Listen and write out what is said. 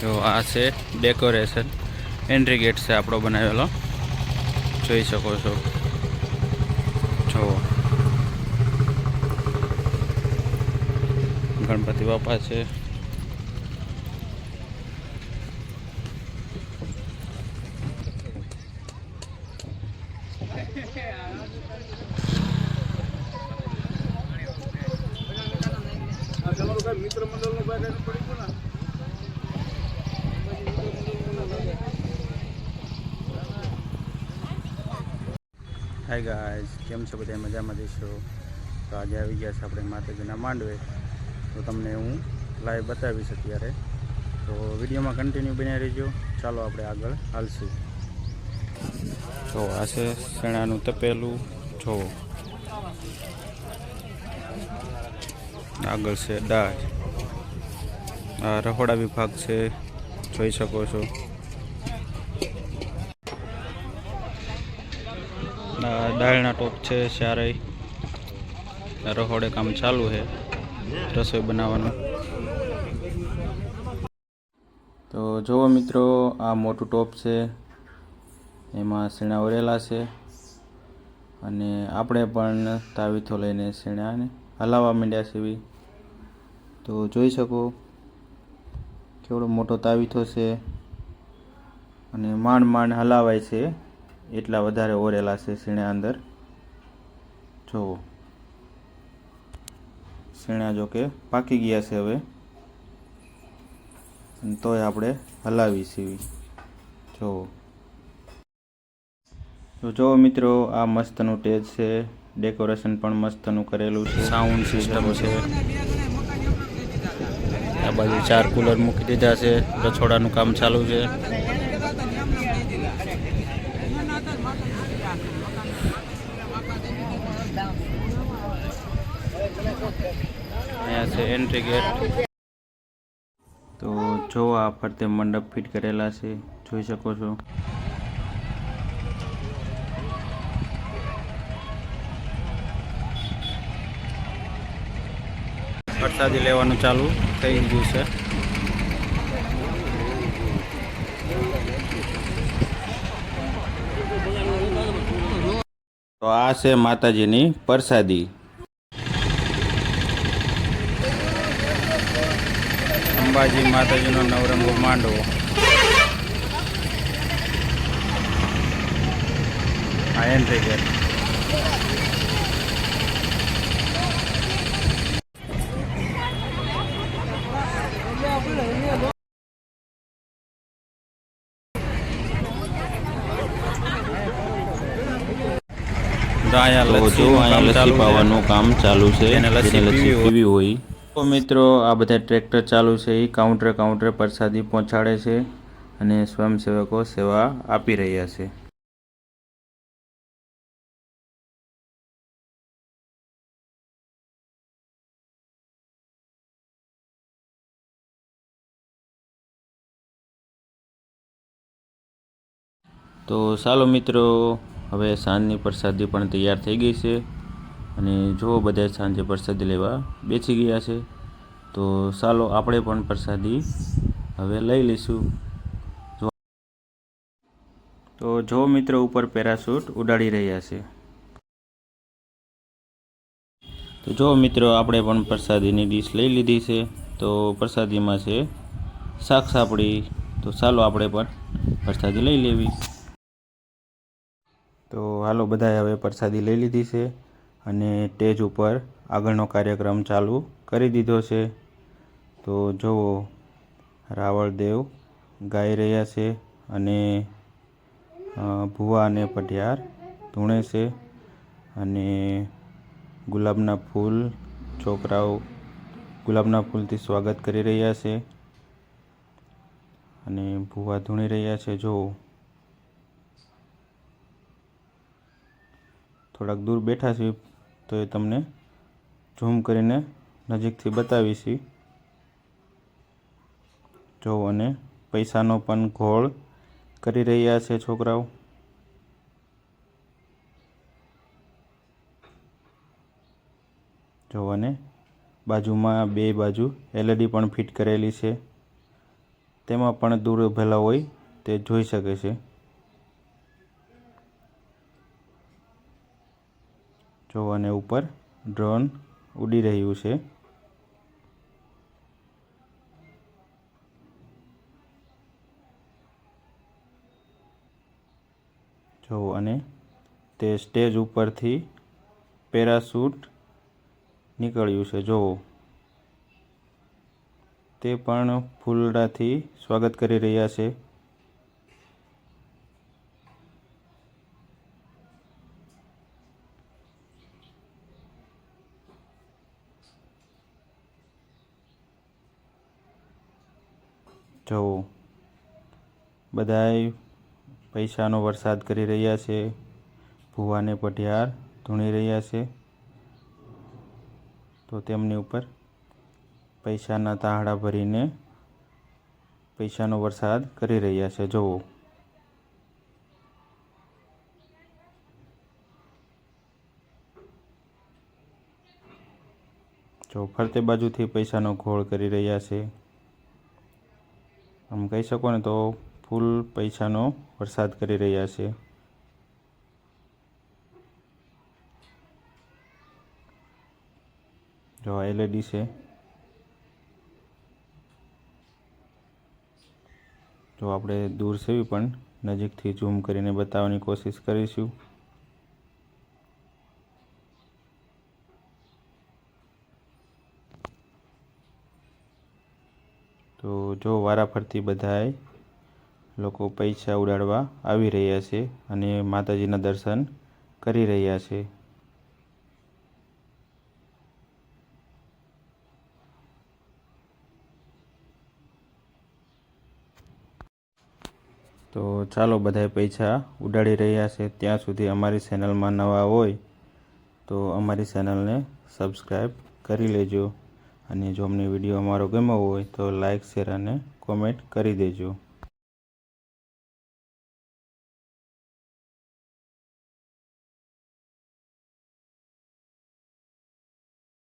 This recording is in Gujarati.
જો આ છે ડેકોરેશન. એન્ટ્રી ગેટ છે આપણો બનાવેલો. જોઈ શકો છો. જો ગણપતિ બાપા છે. હાય ગાઈઝ કેમ છો બધા? મજામાં જઈશો તો આજે આવી ગયા છે આપણે માતાજીના માંડવે. તો તમને હું લાઈવ બતાવીશ અત્યારે. તો વિડીયોમાં કન્ટિન્યુ બની રહેજો. ચાલો આપણે આગળ હાલશું. જો, આ છે શેણાનું તપેલું. જો. આગળ છે દાળ. આ રહોડા વિભાગ છે. જોઈ શકો છો. દાળના ટોપ છે ચારેય રહોડે કામ ચાલુ છે, રસોઈ બનાવવાનું. તો જુઓ મિત્રો, આ મોટું ટોપ છે, એમાં શેણા ઓરેલા છે, અને આપણે પણ તાવીથો લઈને શીણાને હલાવવા માંડ્યા છે એવી તો જોઈ શકો કેવડો મોટો તાવીથો છે, અને માંડ માંડ હલાવાય છે. એટલા વધારે ઓરેલા છે સીણા અંદર. જુઓ સીણા જો કે પાકી ગયા છે હવે. તોય આપણે હલાવી સીવી જુઓ તો જુઓ મિત્રો, આ મસ્તનું ટેજ છે. ડેકોરેશન પણ મસ્તનું કરેલું છે. સાઉન્ડ સિસ્ટમ છે. આ બાજુ ચાર કુલર મૂકી દીધા છે. રસોડાનું કામ ચાલુ છે. છે એન્ટ્રી ગેટ તો જો આ ફરતે મંડપ ફિટ કરેલા છે, જોઈ શકો છો. પ્રસાદી લેવાનું ચાલુ થઈ ગયું છે. તો આ છે માતાજીની પ્રસાદી. અંબાજી માતાજીનો નવરંગો માંડવો. આ એન્ટ્રી ગેટ તો અહીંયા લસ્સી પાવાનું કામ ચાલુ છે. લસ્સી પીવી હોય. તો મિત્રો, આ બધા ટ્રેક્ટર ચાલુ છે. એ કાઉન્ટર કાઉન્ટર પ્રસાદી પહોંચાડે છે અને સ્વયંસેવકો સેવા આપી રહ્યા છે. તો ચાલો મિત્રો, હવે સાંજની પ્રસાદી પણ તૈયાર થઈ ગઈ છે. અને જો બધા સાંજે પ્રસાદી લેવા બેસી ગયા છે, તો ચાલો આપણે પણ પ્રસાદી હવે લઈ લઈશું. તો જો મિત્રો ઉપર પેરાશૂટ ઉડાડી રહ્યા છે. તો જો મિત્રો આપણે પણ પ્રસાદીની ડીશ લઈ લીધી છે, તો પ્રસાદીમાં છે શાક સાપડી. તો ચાલો આપણે પણ પ્રસાદી લઈ લેવી. તો હાલો બધાએ હવે પ્રસાદી લઈ લીધી છે. અને સ્ટેજ ઉપર આગળનો કાર્યક્રમ ચાલુ કરી દીધો છે. તો જુઓ રાવળદેવ ગાઈ રહ્યા છે અને ભુવા અને પઢિયાર ધૂણે છે અને ગુલાબના ફૂલ છોકરાઓ ગુલાબના ફૂલથી સ્વાગત કરી રહ્યા છે અને ભુવા ધૂણી રહ્યા છે. જુઓ થોડાક દૂર બેઠા છીએ તો એ તમને ઝૂમ કરીને નજીકથી બતાવીશી જો અને પૈસાનો પણ ઘોળ કરી રહ્યા છે છોકરાઓ. જો અને બાજુમાં બે બાજુ એલઈડી પણ ફિટ કરેલી છે. તેમાં પણ દૂર ઉભેલા હોય તે જોઈ શકે છે. જો અને ઉપર ડ્રોન ઉડી રહ્યું છે. જો અને તે સ્ટેજ ઉપરથી પેરાશૂટ નીકળ્યું છે. જોવો તે પણ ફૂલડાથી સ્વાગત કરી રહ્યા છે. જુઓ બધાય પૈસાનો વરસાદ કરી રહ્યા છે. ભૂવાને પઢિયાર ધૂણી રહ્યા છે. તો તેમની ઉપર પૈસાના તાહડા ભરીને પૈસાનો વરસાદ કરી રહ્યા છે. જુઓ. જો ફરતે બાજુથી પૈસાનો ઘોળ કરી રહ્યા છે. આમ કહી શકો ને તો ફૂલ પૈસાનો વરસાદ કરી રહ્યા છે. જો એલઈડી છે. જો આપણે દૂર સેવી પણ નજીકથી ઝૂમ કરીને બતાવવાની કોશિશ કરીશું. તો જો વારાફરતી બધાએ લોકો પૈસા ઉડાડવા આવી રહ્યા છે અને માતાજીના દર્શન કરી રહ્યા છે. તો ચાલો બધાએ પૈસા ઉડાડી રહ્યા છે. ત્યાં સુધી અમારી ચેનલમાં નવા હોય તો અમારી ચેનલને સબસ્ક્રાઈબ કરી લેજો. અને જો અમને વીડિયો અમારો ગમ્યો હોય તો લાઇક શેર અને કોમેન્ટ કરી દેજો.